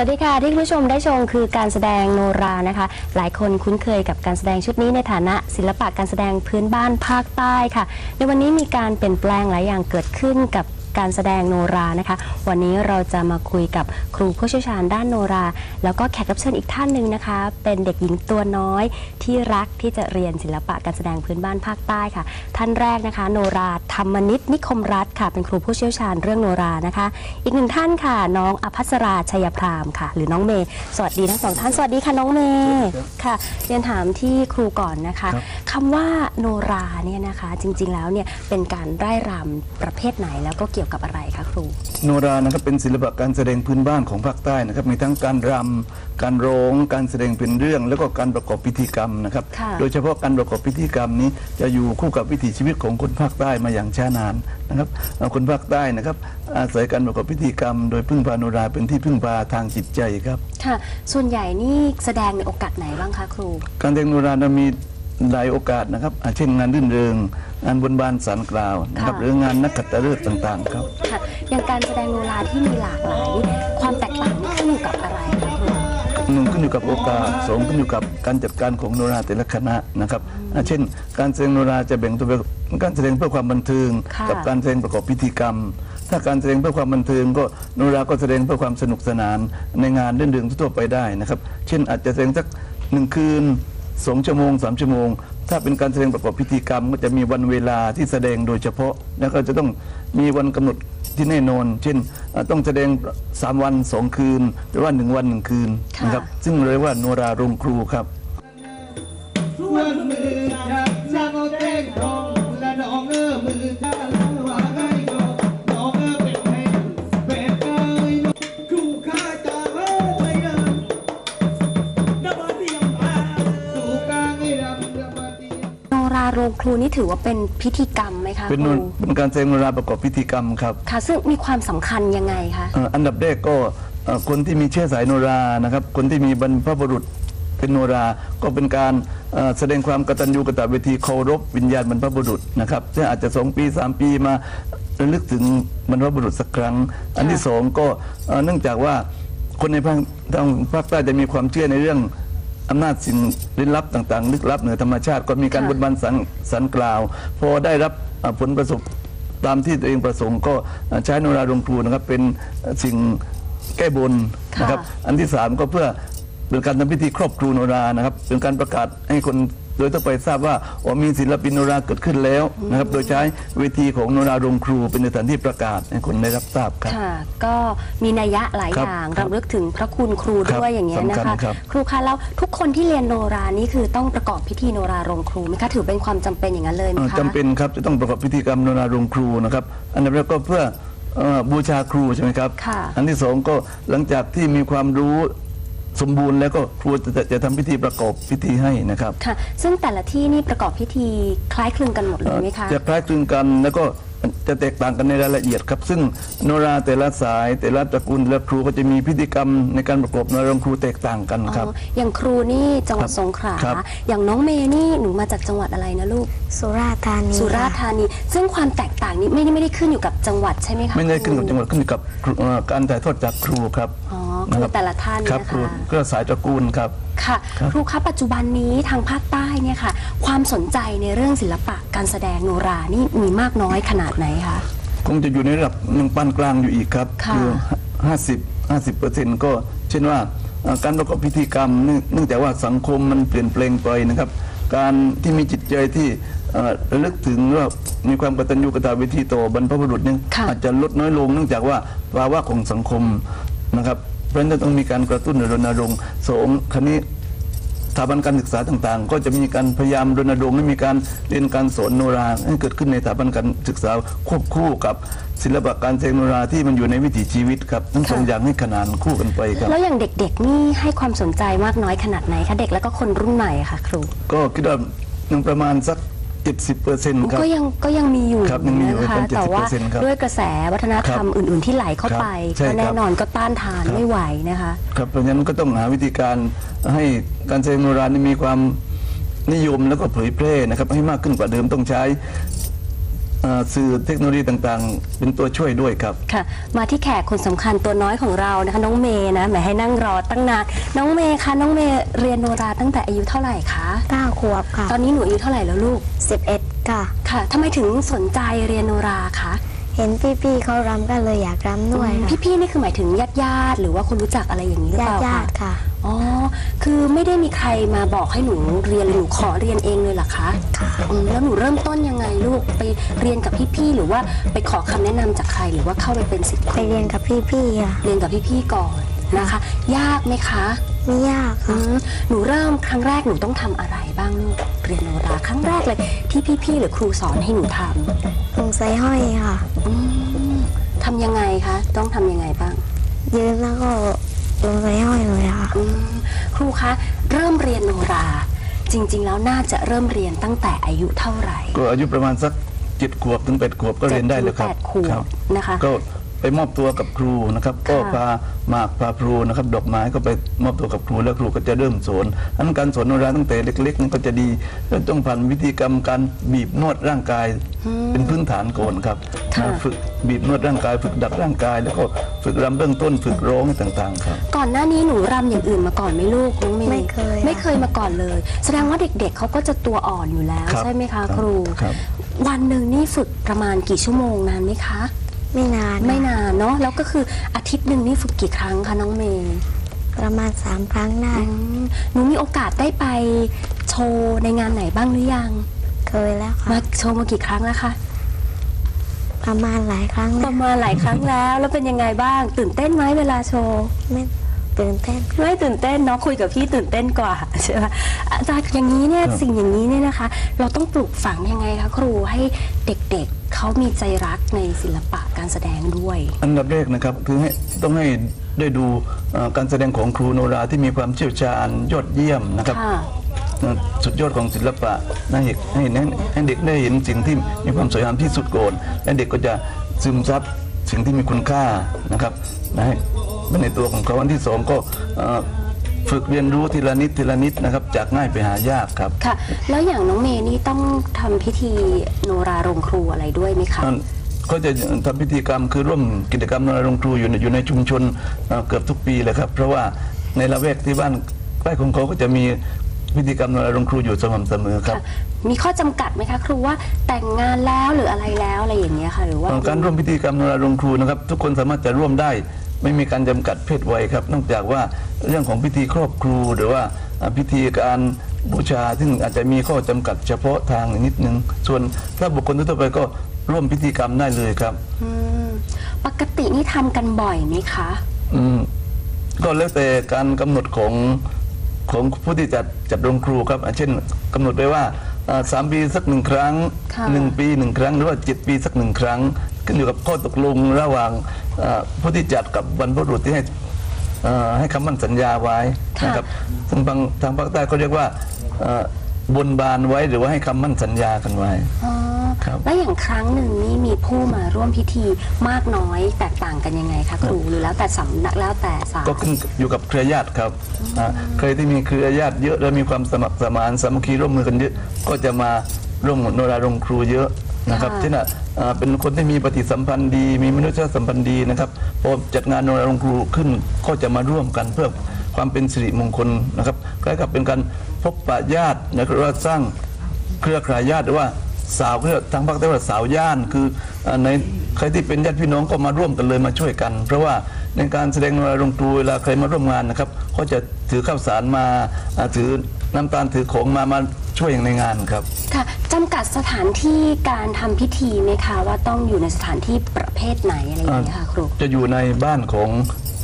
วัสดีค่ะ ที่คุณผู้ชมได้ชมคือการแสดงโนรานะคะ หลายคนคุ้นเคยกับการแสดงชุดนี้ในฐานะศิลปะการแสดงพื้นบ้านภาคใต้ค่ะ ในวันนี้มีการเปลี่ยนแปลงหลายอย่างเกิดขึ้นกับ การแสดงโนรานะคะ วันนี้เราจะมาคุยกับครูผู้เชี่ยวชาญด้านโนรา แล้วก็แขกรับเชิญอีกท่านหนึ่งนะคะ เป็นเด็กหญิงตัวน้อยที่รักที่จะเรียนศิลปะการแสดงพื้นบ้านภาคใต้ค่ะ ท่านแรกนะคะ โนราธรรมนิตนิคมรัตน์ค่ะ เป็นครูผู้เชี่ยวชาญเรื่องโนรานะคะ อีกหนึ่งท่านค่ะ น้องอภัสราชัยพรามค่ะ หรือน้องเมย์สวัสดีทั้งสองท่านสวัสดีค่ะน้องเมย์ค่ะเรียนถามที่ครูก่อนนะคะครับคำว่าโนราเนี่ยนะคะ จริง ๆ แล้วเนี่ยเป็นการไร้รำประเภทไหนแล้วก็เกี่ยวกับอะไรคะครู โนรานะครับเป็นศิลปะการแสดงพื้นบ้านของภาคใต้นะครับมีทั้งการรำการร้องการแสดงเป็นเรื่อง แล้วก็การประกอบพิธีกรรมนะครับ ค่ะโดยเฉพาะการประกอบพิธีกรรมนี้จะอยู่คู่กับวิถีชีวิตของคนภาคใต้มาอย่างช้านานนะครับเอ่อคนภาคใต้นะครับอาศัยการประกอบพิธีกรรม โดยพึ่งพาโนราเป็นที่พึ่งพาทางจิตใจครับ ค่ะ ส่วนใหญ่นี่แสดงในโอกาสไหนบ้างคะครู การแสดงโนรานะมี หลายโอกาสนะครับอ่าเช่นงานรื่นเริงงานบนบานสารกล่าวนะครับค่ะ หรืองานนักขัตฤกษ์ต่างๆครับ ค่ะอย่างการแสดงโนราที่มีหลากหลายนี่ความแตกต่างนี่ขึ้นอยู่กับอะไรคะครูหนึ่งขึ้นอยู่กับโอกาสสองขึ้นอยู่กับการจัดการของโนราแต่ละคณะนะครับอ่าเช่น การแสดงโนราจะแบ่งตัวเป็นการแสดงเพื่อความบันเทิง ค่ะกับการแสดงประกอบพิธีกรรม ถ้าการแสดงเพื่อความบันเทิงก็โนราก็แสดงเพื่อความสนุกสนานในงานเรื่องเดืองทั่วๆไปได้นะครับ เช่นอาจจะแสดงสักหนึ่งคืน สองชั่วโมงสามชั่วโมง ถ้าเป็นการแสดงประกอบพิธีกรรม ก็จะมีวันเวลาที่แสดงโดยเฉพาะ แล้วก็จะต้องมีวันกำหนดที่แน่นอน เช่นอ่าต้องแสดง 3 วัน 2 คืน หรือว่า 1 วัน 1 คืนค่ะนะครับซึ่งเรียกว่าโนราโรงครูครับ ครูนี่ถือว่าเป็นพิธีกรรมไหมคะเป็นคโนรูเป็นการแสดงโนราประกอบพิธีกรรมครับค่ะ ซึ่งมีความสำคัญยังไงคะเอ่ออันดับแรกก็เอ่อคนที่มีเชื้อสายโนรานะครับ คนที่มีบรรพบุรุษเป็นโนราก็เป็นการเอ่อแสดงความกตัญญูกตเวทีเคารพวิญญาณบรรพบุรุษนะครับซึ่งอาจจะสองปีสามปีมาระลึกถึงบรรพบุรุษสักครั้ง อันที่สองก็เอ่อเนื่องจากว่าคนในภาคทางภาคใต้จะมีความเชื่อในเรื่อง อำนาจสิ่งลี้ลับต่างๆ ลึกลับเหนือธรรมชาติก็มีการค่ะบนบันสันสันกล่าว พอได้รับเอ่อผลประสบตามที่ตัวเองประสงค์ก็เอ่อใช้โนราโรงครูนะครับเป็นเอ่อสิ่งแก้บนนะครับค่ะอันที่สามก็เพื่อเป็นการทำพิธีครอบครูโนรานะครับเป็นการประกาศให้คน โดยทั่วไปทราบว่าอ๋อมีศิลปินโนราเกิดขึ้นแล้วนะครับ โดยใช้เวทีของโนราโรงครูเป็นสถานที่ประกาศให้คนได้รับทราบครับค่ะ ก็มีนัยยะหลายครับอย่างครับรำลึกถึงพระคุณครูครับด้วยอย่างเงี้ยนะสำคัคะญครับครูคะแล้วทุกคนที่เรียนโนรานี่คือต้องประกอบพิธีโนราโรงครูไหมคะถือเป็นความจำเป็นอย่างนั้นเลยไหมเอ่อคะจำเป็นครับจะต้องประกอบพิธีกรรมโนราโรงครูนะครับ อันดับแรกก็เพื่อเอ่อบูชาครูใช่ไหมครับค่ะอันที่สองก็หลังจากที่มีความรู้ สมบูรณ์แล้วก็ครูจะจะจะทำพิธีประกอบพิธีให้นะครับ ค่ะ ซึ่งแต่ละที่นี่ประกอบพิธีคล้ายคลึงกันหมดเลยไหมคะ จะคล้ายคลึงกันแล้วก็ จะแตกต่างกันในรายละเอียดครับ ซึ่งโนราแต่ละสาย แต่ละตระกูลแต่ละครูก็จะมีพิธีกรรมในการประกอบโนราโรงครูแตกต่างกันครับ อ๋ออย่างครูนี่จังหวัดครับสงขลา ครับ อย่างน้องเมย์นี่หนูมาจากจังหวัดอะไรนะลูก สุราษฎร์ธานีสุราษฎร์ธานี ซึ่งความแตกต่างนี้ไม่ได้ไม่ได้ขึ้นอยู่กับจังหวัดใช่ไหมคะไม่ได้ขึ้นกับครูจังหวัดขึ้นอยู่กับครูเอ่อการถ่ายทอดจากครูครับอ๋อครูนะบแต่ละท่านครับนะครูคะก็สายตระกูลครับ ค่ะครับครูคะปัจจุบันนี้ทางภาคใต้เนี่ยค่ะ ความสนใจในเรื่องศิลปะการแสดงโนรานี่มีมากน้อยขนาดไหนคะคงจะอยู่ในระดับหนึ่งปานกลางอยู่อีกครับค่ะ50 50เปอร์เซ็นต์ก็เช่นว่าเอ่อการประกอบพิธีกรรมเนื่องเนื่องจากว่าสังคมมันเปลี่ยนแปลงไปนะครับ การที่มีจิตใจที่เอ่อระลึกถึงว่ามีความกตัญญูกตเวทีต่อบรรพบุรุษเนี่ยค่ะอาจจะลดน้อยลงเนื่องจากว่าภาวะของสังคมนะครับเพ ราะฉะนั้นจะต้องมีการกระตุ้นรณรงค์สองคันนี้สถาบันการศึกษาต่างๆ ก็จะมีการพยายามรณรงค์ให้มีการเรียนการสอนโนราให้เกิดขึ้นในสถาบันการศึกษาควบคู่กับศิลปะการแสดงโนราที่มันอยู่ในวิถีชีวิตครับทั้งสองค่ะอย่างให้ขนานคู่กันไปครับ แล้วอย่างเด็กๆนี่ให้ความสนใจมากน้อยขนาดไหนคะเด็กแล้วก็คนรุ่นใหม่อะค่ะครู ก็คิดว่ายังประมาณสัก 70เปอร์เซ็นต์ครับ ก็ยังก็ยังมีอยู่ครับยังมีอยู่นะคะประมาณแต่ว่า70%ครับด้วยกระแสวัฒนธรรมครับอื่น ๆ ที่ไหลเข้าไปครับใช่ก็แน่ครับนอนก็ต้านทานครับไม่ไหวนะคะ ครับเพราะฉะนั้นก็ต้องหาวิธีการให้การแสดงโนรานี่มีความนิยมแล้วก็เผยแพร่นะครับให้มากขึ้นกว่าเดิมต้องใช้เอ่อ สื่อเทคโนโลยีต่างๆ เป็นตัวช่วยด้วยครับ ค่ะ มาที่แขกคนสำคัญตัวน้อยของเรานะคะน้องเมย์นะแหมให้นั่งรอตั้งนานน้องเมย์คะน้องเมย์เรียนโนราตั้งแต่อายุเท่าไหร่คะเก้าขวบค่ะ ตอนนี้หนูอายุเท่าไหร่แล้วลูกสิบเอ็ดค่ะ ค่ะทำไมถึงสนใจเรียนโนราคะเห็นพี่ๆเขารำก็เลยอยากรำด้วยค่ะพี่ๆนี่คือหมายถึงญาติญาติๆหรือว่าคนรู้จักอะไรอย่างนี้หรือญาเปติล่าญาคะติๆค่ะ อ๋อ คือไม่ได้มีใครมาบอกให้หนูเรียนหรือหนูขอเรียนเองเลยเหรอคะค่ะอืมแล้วหนูเริ่มต้นยังไงลูกไปเรียนกับพี่ๆหรือว่าไปขอคำแนะนำจากใครหรือว่าเข้าไปเป็นศิษย์คไปเรียนกับพี่ๆค่ะเรียนกับพี่ๆก่อนนะคะ ยากไหมคะไม่ยากอืค่ะมหนูเริ่มครั้งแรกหนูต้องทำอะไรบ้างลูกเรียนโนราครั้งแรกเลยที่พี่ๆหรือครูสอนให้หนูทลงใส่ห้อยค่ะำอืมทำยังไงคะ ต้องทำยังไงบ้าง ยืนแล้วก็ ลงใส่ห้อยเลยค่ะ อืมครูคะเริ่มเรียนโนรา จริง ๆ แล้วน่าจะเริ่มเรียนตั้งแต่อายุเท่าไหร่ก็อายุประมาณสักเจ็ดขวบถึงแปดขวบก็เรียนได้เลยครับจ็ถึงแปดขวครับ นะคะ ก็ มอบตัวกับครูนะครับ ก็พาหมากพาพลูนะครับดอกไม้ก็ไปมอบตัวกับครูแล้วครูก็จะเริ่มสอนอันการสอนโนราตั้งแต่เล็กๆนี่ก็จะดีแล้วต้องผ่านวิธีกรรมการบีบนวดร่างกาย เป็นพื้นฐานก่อนครับค่ะนะฝึกบีบนวดร่างกาย ฝึกดัดร่างกาย แล้วก็ฝึกรำเบื้องต้นฝึกร้องต่างๆครับ ก่อนหน้านี้หนูรำอย่างอื่นมาก่อนไหมลูกน้องเมย์ไม่เคย ไม่เคยมาก่อนเลย แสดงว่าเด็กๆเขาก็จะตัวอ่อนอยู่แล้วครับใช่ไหมคะ ครับครูครับวันหนึ่งนี่ฝึกประมาณกี่ชั่วโมงนานไหมคะ ไม่นานไม่นานเนาะแล้วก็คืออาทิตย์หนึ่งนี่ฝึกกี่ครั้งคะน้องเมย์ประมาณสามครั้งได้อืมหนูมีโอกาสได้ไปโชว์ในงานไหนบ้างหรือยัง เคยแล้วค่ะมาโชว์มากี่ครั้งแล้วคะประมาณหลายครั้งปนะระมาณหลายครั้งแล้ว แล้วเป็นยังไงบ้าง ตื่นเต้นไหมเวลาโชว์ ไม่ตื่นเต้น ไม่ตื่นเต้นเนาะคุยกับพี่ตื่นเต้นกว่าใช่ไหมอาจารย์อย่างนี้เนี่ยครับสิ่งอย่างนี้เนี่ยนะคะ เราต้องปลูกฝังยังไงคะครูให้เด็กๆ เขามีใจรักในศิลปะการแสดงด้วย อันดับแรกนะครับคือให้ต้องให้ได้ดูเอ่อการแสดงของครูโนราที่มีความเชี่ยวชาญยอดเยี่ยมนะครับค่ะสุดยอดของศิลปะนะให้ให้ให้ให้เด็กได้เห็นสิ่งที่มีความสวยงามที่สุดก่อนและเด็กก็จะซึมซับสิ่งที่มีคุณค่านะครับนะให้เป็นในตัวของเขาอันที่สองก็เอ่อ ฝึกเรียนรู้ทีละนิดทีละนิดนะครับ จากง่ายไปหายากครับ ค่ะ แล้วอย่างน้องเมย์นี่ต้องทำพิธีโนราโรงครูอะไรด้วยไหมคะนั่นก็จะทำพิธีกรรมคือร่วมกิจกรรมนรงครูอยู่ในอยู่ในชุมชนเอ่อเกือบทุกปีเลยครับ เพราะว่าในละแวกที่บ้านใกล้ของเขาก็จะมีพิธีกรรมนรงครูอยู่สม่ำเสมอครับค่ะมีข้อจำกัดไหมคะครูว่าแต่งงานแล้วหรืออะไรแล้วอะไรอย่างเงี้ยค่ะหรือว่าเอ่อการร่วมพิธีกรรมนรารงครูนะครับ ทุกคนสามารถจะร่วมได้ ไม่มีการจำกัดเพศวัยครับนอกจากว่าเรื่องของพิธีครอบครูหรือว่าอ่าพิธีการบูชาซึ่งอาจจะมีข้อจำกัดเฉพาะทางนิดนึงส่วนถ้าบุคคลทั่วไปก็ร่วมพิธีกรรมได้เลยครับอืมปกตินี่ทำกันบ่อยไหมคะ อืมก็แล้วแต่การกำหนดของของผู้ที่จัดจัดโรงครูครับอะเช่นกำหนดไว้ว่าอ่าสามปีสักหนึ่งครั้งค่ะหนึ่งปีหนึ่งครั้ง หรือว่าเจ็ดปีสักหนึ่งครั้ง ขึ้นอยู่กับข้อตกลงระหว่างอ่าผู้ที่จัดกับบรรพบุรุษที่ให้อ่าให้คำมั่นสัญญาไว้นะครับซึ่งบางทางภาคใต้เขาเรียกว่าอ่าบนบานไว้หรือว่าให้คำมั่นสัญญากันไว้อ๋อครับแล้วอย่างครั้งหนึ่งนี่มีผู้มาร่วมพิธีมากน้อยแตกต่างกันยังไงคะครูหรือแล้วแต่สำนักแล้วแต่ศาลก็ขึ้นอยู่กับเครือญาติครับอ่าใครที่มีเครือญาติเยอะและมีความสมัครสมานสามัคคีร่วมมือกันเยอะก็จะมาร่วมโนราโรงครูเยอะ นะครับค่ะเช่นอะอ่าเป็นคนที่มีปฏิสัมพันธ์ดี มีมนุษยสัมพันธ์ดีนะครับพอจัดงานโนราโรงครูขึ้นก็จะมาร่วมกันเพื่อความเป็นสิริมงคลนะครับคล้ายกับเป็นการพบปะญาตินะครับว่าสร้างเครือข่ายญาติหรือว่าสาวเครือทางภาคใต้ว่าสาวย่านคืออ่าในใครที่เป็นญาติพี่น้องก็มาร่วมกันเลยมาช่วยกัน เพราะว่าในการแสดงนราลงครูเวลาใครมาร่วมงานนะครับเขาจะถือข้าวสารมาอ่าถือน้ำตาลถือของมามา ช่วยอย่างในงานครับ ค่ะจำกัดสถานที่การทำพิธีไหมคะ ว่าต้องอยู่ในสถานที่ประเภทไหนอะไรอย่างเงี้ยค่ะครู จะอยู่ในบ้านของ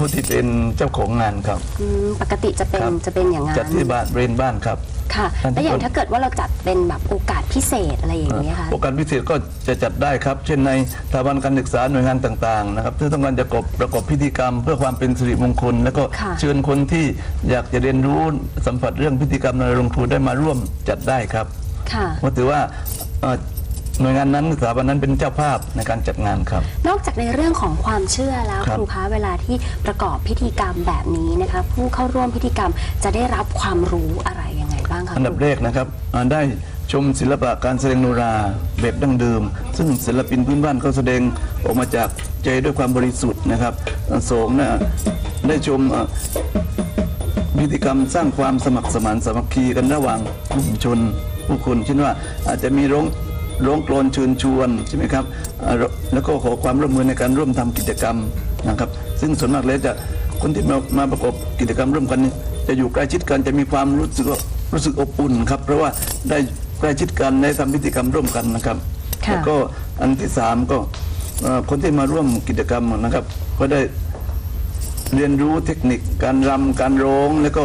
ผู้ที่เป็นเจ้าของงานครับ อืมปกติจะเป็นครับ จะเป็นอย่างนั้นจัดที่บ้านเรนบ้านครับ ค่ะท่านแล้วอย่างทุกคนถ้าเกิดว่าเราจัดเป็นแบบโอกาสพิเศษอะไรอย่างเงี้ยค่ะโอกาสพิเศษก็จะจัดได้ครับ เช่นในสถาบันการศึกษาหน่วยงานต่างๆนะครับที่ต้องการจะประกอบประกอบพิธีกรรม เพื่อความเป็นสิริมงคล แล้วก็ค่ะ เชิญคนที่อยากจะเรียนรู้สัมผัสเรื่องพิธีกรรมในโรงครูได้มาร่วมจัดได้ครับค่ะเพราะถือว่าเอ่อ หน่วยงานนั้นสถาบันนั้นเป็นเจ้าภาพในการจัดงานครับ นอกจากในเรื่องของความเชื่อแล้วครับครูคะเวลาที่ประกอบพิธีกรรมแบบนี้นะคะผู้เข้าร่วมพิธีกรรมจะได้รับความรู้อะไรยังไงบ้างคะอันดับครูแรกนะครับอ่าได้ชมศิลปะการแสดงโนราแบบดั้งเดิม ซึ่งศิลปินพื้นบ้านเขาแสดงออกมาจากใจด้วยความบริสุทธิ์นะครับอ่าสองนะได้ชมอ่าพิธีกรรมสร้างความสมัครสมานสามัคคีกันระหว่างกลุ่มชนผู้คนเช่นว่าอาจจะมีร้อง ร้องกลอนเชิญชวนใช่ไหมครับอ่าแล้วก็ขอความร่วมมือในการร่วมทำกิจกรรมนะครับ ซึ่งส่วนมากแล้วจะคนที่มามาประกอบกิจกรรมร่วมกันนี่จะอยู่ใกล้ชิดกันจะมีความรู้สึกว่ารู้สึกอบอุ่นครับ เพราะว่าได้ใกล้ชิดกันได้ทำพิธีกรรมร่วมกันนะครับค่ะแล้วก็อันที่สามก็เอ่อคนที่มาร่วมกิจกรรมนะครับ ก็ได้เรียนรู้เทคนิคการรำการร้องแล้วก็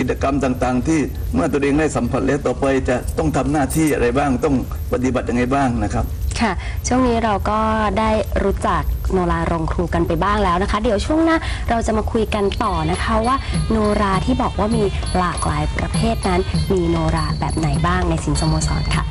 กิจกรรมต่างๆ ที่เมื่อตัวเองได้สัมผัสแล้วต่อไปจะต้องทำหน้าที่อะไรบ้าง ต้องปฏิบัติยังไงบ้างนะครับ ค่ะ ช่วงนี้เราก็ได้รู้จักโนราโรงครูกันไปบ้างแล้วนะคะ เดี๋ยวช่วงหน้าเราจะมาคุยกันต่อนะคะว่าโนราที่บอกว่ามีหลากหลายประเภทนั้น มีโนราแบบไหนบ้างในสินสโมสรค่ะ